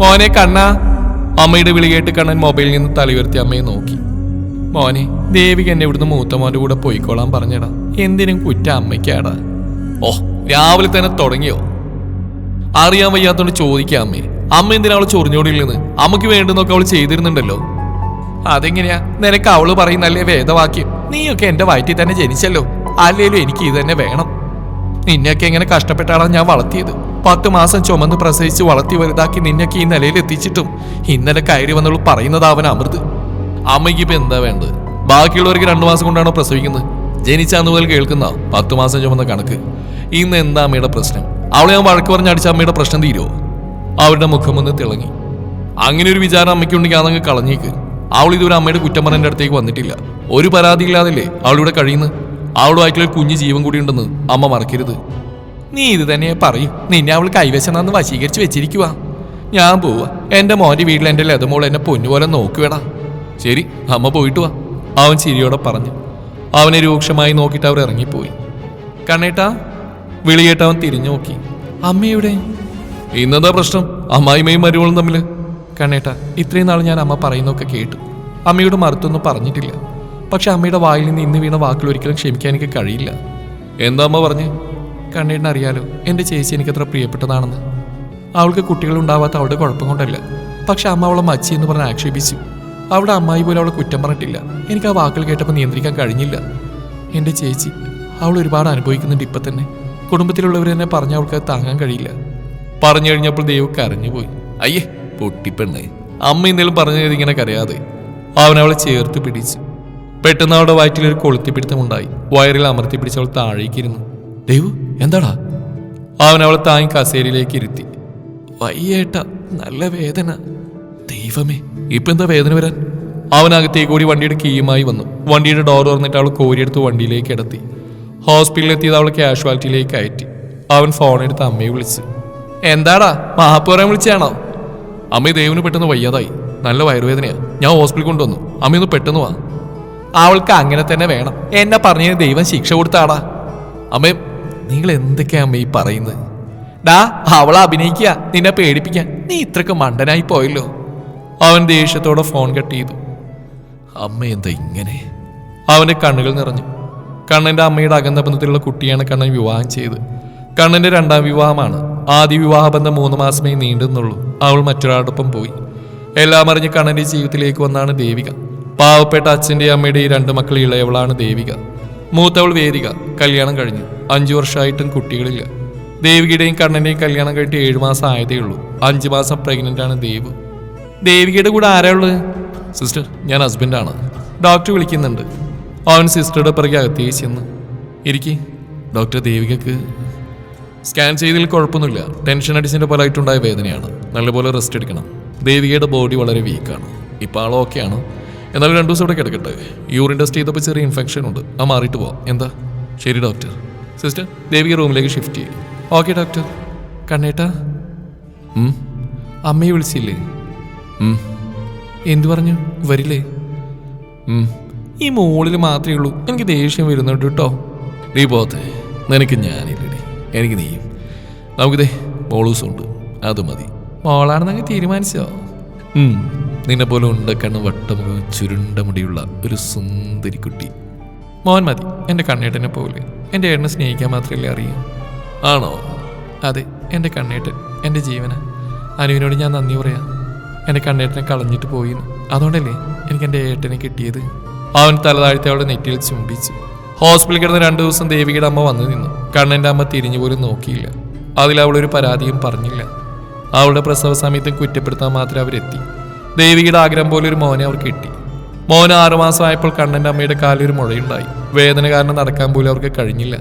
മോനെ കണ്ണ. അമ്മയുടെ വിളി കേട്ട് കണ്ണൻ മൊബൈലിൽ നിന്ന് തലയുയർത്തി അമ്മയെ നോക്കി. മോനെ ദേവിക എന്നെ ഇവിടുന്ന് മൂത്തമോന്റെ കൂടെ പോയിക്കോളാൻ പറഞ്ഞടാ. എന്തിനും കുറ്റ അമ്മയ്ക്കാടാ. ഓ രാവിലെ തന്നെ തുടങ്ങിയോ? അറിയാൻ വയ്യാത്തോണ്ട് ചോദിക്കാം അമ്മേ. അമ്മ എന്തിനാ അവൾ ചൊറിഞ്ഞോടില്ലെന്ന് അമ്മയ്ക്ക് വേണ്ടുന്നൊക്കെ അവൾ ചെയ്തിരുന്നുണ്ടല്ലോ. അതെങ്ങനെയാ? നിനക്ക് അവൾ പറയുന്നല്ലേ വേദവാക്യം? നീയൊക്കെ എന്റെ വയറ്റിൽ തന്നെ ജനിച്ചല്ലോ. അല്ലേലും എനിക്ക് ഇത് തന്നെ വേണം. നിന്നെയൊക്കെ എങ്ങനെ കഷ്ടപ്പെട്ടാണ് ഞാൻ വളർത്തിയത്? പത്ത് മാസം ചുമന്ന് പ്രസവിച്ച് വളർത്തി വലുതാക്കി നിന്നൊക്കെ ഈ നിലയിൽ എത്തിച്ചിട്ടും ഇന്നലെ കയറി വന്നവൾ പറയുന്നത് അവൻ അമൃത്. അമ്മയ്ക്ക് ഇപ്പൊ എന്താ വേണ്ടത്? ബാക്കിയുള്ളവർക്ക് രണ്ടു മാസം കൊണ്ടാണോ പ്രസവിക്കുന്നത്? ജനിച്ചാന്ന് മുതൽ കേൾക്കുന്ന പത്ത് മാസം ചുമന്ന കണക്ക്. ഇന്ന് എന്താ അമ്മയുടെ പ്രശ്നം? അവളെ ഞാൻ വഴക്ക് പറഞ്ഞ് അടിച്ച അമ്മയുടെ പ്രശ്നം തീരുമോ അവരുടെ മുഖം ഒന്ന് തിളങ്ങി. അങ്ങനെ ഒരു വിചാരം അമ്മയ്ക്കുണ്ടെങ്കിൽ അതങ്ങ് കളഞ്ഞേക്ക്. അവൾ ഇതുവരെ അമ്മയുടെ കുറ്റം പറഞ്ഞ അടുത്തേക്ക് വന്നിട്ടില്ല. ഒരു പരാതി ഇല്ലാതല്ലേ അവളിവിടെ കഴിയുന്നത്? അവളുമായിട്ടുള്ള കുഞ്ഞു ജീവൻ കൂടി ഉണ്ടെന്ന് അമ്മ മറക്കരുത്. നീ ഇത് തന്നെ പറയൂ. നിന്നെ അവൾ കൈവശനാന്ന് വശീകരിച്ച് വെച്ചിരിക്കുവാ. ഞാൻ പോവാ. എന്റെ മോന്റെ വീട്ടിൽ എന്റെ ലതമോൾ എന്നെ പൊന്നുപോലെ നോക്കുവേടാ. ശരി അമ്മ പോയിട്ട് വാ. അവൻ ചിരിയോടെ പറഞ്ഞു. അവനെ രൂക്ഷമായി നോക്കിയിട്ട് അവർ ഇറങ്ങിപ്പോയി. കണ്ണേട്ടാ വിളിയേട്ട് അവൻ തിരിഞ്ഞു നോക്കി. അമ്മയുടെ ഇന്നെന്താ പ്രശ്നം? അമ്മായിമ്മയും മരുമോളും തമ്മിൽ കണ്ണേട്ട ഇത്രയും നാൾ ഞാൻ അമ്മ പറയുന്നൊക്കെ കേട്ടു. അമ്മയോട് മറുത്തൊന്നും പറഞ്ഞിട്ടില്ല. പക്ഷെ അമ്മയുടെ വായിൽ നിന്ന് ഇന്ന് വീണ വാക്കുകൾ ഒരിക്കലും ക്ഷമിക്കാൻ എനിക്ക് കഴിയില്ല. എന്താ അമ്മ പറഞ്ഞു? കണ്ണേട്ടൻ അറിയാലോ എന്റെ ചേച്ചി എനിക്ക് എനിക്കത്ര പ്രിയപ്പെട്ടതാണെന്ന്. അവൾക്ക് കുട്ടികളുണ്ടാവാത്ത അവളുടെ കുഴപ്പം കൊണ്ടല്ല. പക്ഷെ അമ്മ അവളെ മച്ചി എന്ന് പറഞ്ഞ് ആക്ഷേപിച്ചു. അവിടെ അമ്മായി പോലും അവളെ കുറ്റം പറഞ്ഞിട്ടില്ല. എനിക്ക് ആ വാക്കുകൾ കേട്ടപ്പോൾ നിയന്ത്രിക്കാൻ കഴിഞ്ഞില്ല. എന്റെ ചേച്ചി അവൾ ഒരുപാട് അനുഭവിക്കുന്നുണ്ട് ഇപ്പം തന്നെ. കുടുംബത്തിലുള്ളവർ തന്നെ പറഞ്ഞ അവൾക്ക് താങ്ങാൻ കഴിയില്ല. പറഞ്ഞു കഴിഞ്ഞപ്പോൾ ദൈവം കരഞ്ഞുപോയി അയ്യേ പൊട്ടിപ്പെണ്ണേ അമ്മ എന്തെങ്കിലും പറഞ്ഞു ഇങ്ങനെ കരയാതെ. അവൻ അവളെ ചേർത്ത് പിടിച്ചു. പെട്ടെന്ന് അവളുടെ വയറ്റിലൊരു കൊളുത്തിപ്പിടുത്തമുണ്ടായി വയറിൽ അമർത്തി പിടിച്ച് അവൾ താഴേക്കിരുന്നു. ദൈവു എന്താടാ? അവൻ അവളെ താങ്ങി കസേരയിലേക്ക് ഇരുത്തി. വയ്യേട്ട നല്ല വേദന. ദൈവമേ ഇപ്പൊ എന്താ വേദന വരാൻ? അവൻ അവനകത്തേക്ക് കൂടി വണ്ടിയുടെ കീയുമായി വന്നു. വണ്ടിയുടെ ഡോർ തുറന്നിട്ട് അവൾ കോരിയെടുത്ത് വണ്ടിയിലേക്ക് കിടത്തി. ഹോസ്പിറ്റലിൽ എത്തിയത് അവൾ കാഷ്വാലിറ്റിയിലേക്ക് അയറ്റി അവൻ ഫോണെടുത്ത് അമ്മയെ വിളിച്ചു എന്താടാ മഹാപ്പൂരം വിളിച്ചാണോ അമ്മ ദേവിന് പെട്ടെന്ന് വയ്യാതായി. നല്ല വയറുവേദനയാ. ഞാൻ ഹോസ്പിറ്റലിൽ കൊണ്ടുവന്നു. അമ്മയൊന്ന് പെട്ടെന്ന് വാ. അവൾക്ക് അങ്ങനെ തന്നെ വേണം. എന്നെ പറഞ്ഞതിന് ദൈവം ശിക്ഷ കൊടുത്താടാ. അമ്മേ നിങ്ങൾ എന്തൊക്കെയാ ഈ പറയുന്നത്? ഡാ അവളെ അഭിനയിക്കുക നിന്നെ പേടിപ്പിക്കാൻ. നീ ഇത്രക്ക് മണ്ടനായി പോയല്ലോ. അവൻ ദേഷ്യത്തോടെ ഫോൺ കട്ട് ചെയ്തു. അമ്മ എന്താ ഇങ്ങനെ? അവന്റെ കണ്ണുകൾ നിറഞ്ഞു. കണ്ണന്റെ അമ്മയുടെ അകന്ന ബന്ധത്തിലുള്ള കുട്ടിയാണ് കണ്ണൻ വിവാഹം ചെയ്ത് കണ്ണന്റെ രണ്ടാം വിവാഹമാണ്. ആദ്യ വിവാഹബന്ധം മൂന്ന് മാസമേ നീണ്ടുന്നുള്ളൂ അവൾ മറ്റൊരാളോടൊപ്പം പോയി. എല്ലാം അറിഞ്ഞ് കണ്ണന്റെ ജീവിതത്തിലേക്ക് വന്നാണ് ദേവിക. പാവപ്പെട്ട അച്ഛന്റെ അമ്മയുടെയും രണ്ട് മക്കൾ ഇളയവളാണ് ദേവിക. മൂത്തവൾ വേദിക. കല്യാണം കഴിഞ്ഞു. അഞ്ചു വർഷമായിട്ടും കുട്ടികളില്ല. ദേവികയുടെയും കണ്ണന്റെയും കല്യാണം കഴിഞ്ഞിട്ട് ഏഴു മാസം ആയതേ ഉള്ളൂ. അഞ്ചു മാസം പ്രഗ്നന്റ് ആണ് ദേവ്. ദേവികയുടെ കൂടെ ആരാ സിസ്റ്റർ ഞാൻ ഹസ്ബൻഡാണ് ഡോക്ടർ വിളിക്കുന്നുണ്ട്. അവൻ സിസ്റ്ററുടെ പിറകെ അകത്തേക്ക് ചെന്ന്. ഇരിക്കി. ഡോക്ടർ ദേവികക്ക് സ്കാൻ ചെയ്തതിൽ കുഴപ്പമൊന്നുമില്ല. ടെൻഷൻ അടിച്ചതിന്റെ ഫലമായിട്ടുണ്ടായ വേദനയാണ്. നല്ലപോലെ റെസ്റ്റ് എടുക്കണം. ദേവികയുടെ ബോഡി വളരെ വീക്കാണ് ഇപ്പോൾ ആൾ ഓക്കെയാണ് എന്നാലും രണ്ടു ദിവസം ഇവിടെ കിടക്കട്ടെ. യൂറിൻ ടെസ്റ്റ് ചെയ്തപ്പോൾ ചെറിയ ഇൻഫെക്ഷൻ ഉണ്ട്. ആ മാറിയിട്ട് പോവാം. എന്താ? ശരി ഡോക്ടർ സിസ്റ്റർ ദേവിക റൂമിലേക്ക് ഷിഫ്റ്റ് ചെയ്യും. Okay doctor. കണ്ണേട്ടാ. അമ്മയെ വിളിച്ചില്ലേ? എന്തു പറഞ്ഞു? വരില്ലേ? ഈ മോളിൽ മാത്രമേ ഉള്ളൂ. എനിക്ക് ദേഷ്യം വരുന്നുണ്ട് കേട്ടോ. നീ പോത്തെ. നിനക്ക് ഞാനില്ലടി. എനിക്ക് നീയും. നമുക്കിതേ മോളൂസുണ്ട്. അത് മതി. മോളാണെന്ന് അങ്ങ് തീരുമാനിച്ചോ. നിന്നെ പോലെ ഉണ്ടക്കണ്ണ് വട്ടമുഖം ചുരുണ്ട മുടിയുള്ള ഒരു സുന്ദരി കുട്ടി മോൻ മതി. എന്റെ കണ്ണേട്ടനെ പോലെ. എന്റെ ഏട്ടനെ സ്നേഹിക്കാൻ മാത്രമല്ലേ അറിയൂ. ആണോ? അതെ എന്റെ കണ്ണേട്ടൻ എന്റെ ജീവന. അനുവിനോട് ഞാൻ നന്ദി പറയാം. എന്റെ കണ്ണേട്ടനെ കളഞ്ഞിട്ട് പോയി അതുകൊണ്ടല്ലേ എനിക്ക് എന്റെ ഏട്ടനെ കിട്ടിയത്? അവൻ തലതാഴ്ത്തി അവളുടെ നെറ്റിയിൽ ചുംബിച്ചു. ഹോസ്പിറ്റലിൽ കിടന്ന് രണ്ട് ദിവസം ദേവികയുടെ അമ്മ വന്നു നിന്നു. കണ്ണന്റെ അമ്മ തിരിഞ്ഞു പോലും നോക്കിയില്ല. അതിൽ അവളൊരു പരാതിയും പറഞ്ഞില്ല. അവളുടെ പ്രസവ സമയത്ത് കുറ്റപ്പെടുത്താൻ മാത്രമേ അവരെത്തി. ദേവികയുടെ ആഗ്രഹം പോലെ ഒരു മോനെ അവർ കിട്ടി. മോന് ആറുമാസമായപ്പോൾ കണ്ണന്റെ അമ്മയുടെ കാലൊരു മുഴയുണ്ടായി. വേദന കാരണം നടക്കാൻ പോലും അവർക്ക് കഴിഞ്ഞില്ല.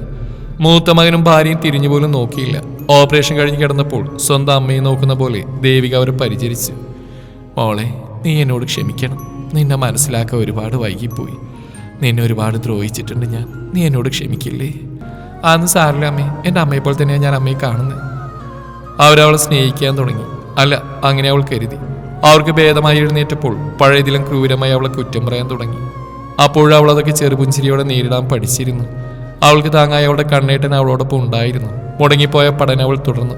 മൂത്ത മകനും ഭാര്യയും തിരിഞ്ഞു പോലും നോക്കിയില്ല. ഓപ്പറേഷൻ കഴിഞ്ഞ് കിടന്നപ്പോൾ സ്വന്തം അമ്മയെ നോക്കുന്ന പോലെ ദേവിക അവരെ പരിചരിച്ചു മോളെ നീ എന്നോട് ക്ഷമിക്കണം. നിന്നെ മനസ്സിലാക്കാൻ ഒരുപാട് വൈകിപ്പോയി. നിന്നെ ഒരുപാട് ദ്രോഹിച്ചിട്ടുണ്ട് ഞാൻ. നീ എന്നോട് ക്ഷമിക്കില്ലേ? അന്ന് സാറില്ല അമ്മേ എന്റെ അമ്മയെ പോലെ തന്നെയാണ് ഞാൻ അമ്മയെ കാണുന്നത്. അവരവളെ സ്നേഹിക്കാൻ തുടങ്ങി. അല്ല അങ്ങനെ അവൾ കരുതി. അവർക്ക് ഭേദമായി എഴുന്നേറ്റപ്പോൾ പഴയതിലും ക്രൂരമായി അവളെ കുറ്റം പറയാൻ തുടങ്ങി. അപ്പോഴവൾ അതൊക്കെ ചെറുപുഞ്ചിരിയോടെ നേരിടാൻ പഠിച്ചിരുന്നു. അവൾക്ക് താങ്ങായി അവളുടെ കണ്ണേട്ടൻ അവളോടൊപ്പം ഉണ്ടായിരുന്നു. മുടങ്ങിപ്പോയ പഠനം അവൾ തുടർന്നു.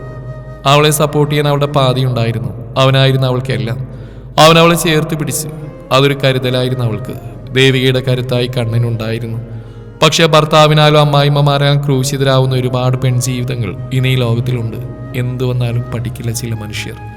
അവളെ സപ്പോർട്ട് ചെയ്യാൻ അവളുടെ പാതി ഉണ്ടായിരുന്നു. അവനായിരുന്നു അവൾക്കെല്ലാം അവൻ അവളെ ചേർത്ത് പിടിച്ച്. അതൊരു കരുതലായിരുന്നു അവൾക്ക്. ദേവികയുടെ കരുത്തായി കണ്ണനുണ്ടായിരുന്നു പക്ഷേ ഭർത്താവിനാലും അമ്മായിമ്മമാരാലും ക്രൂശിതരാവുന്ന ഒരുപാട് പെൺജീവിതങ്ങൾ ഇനി ലോകത്തിലുണ്ട്. എന്തു വന്നാലും പഠിക്കില്ല ചില മനുഷ്യർ.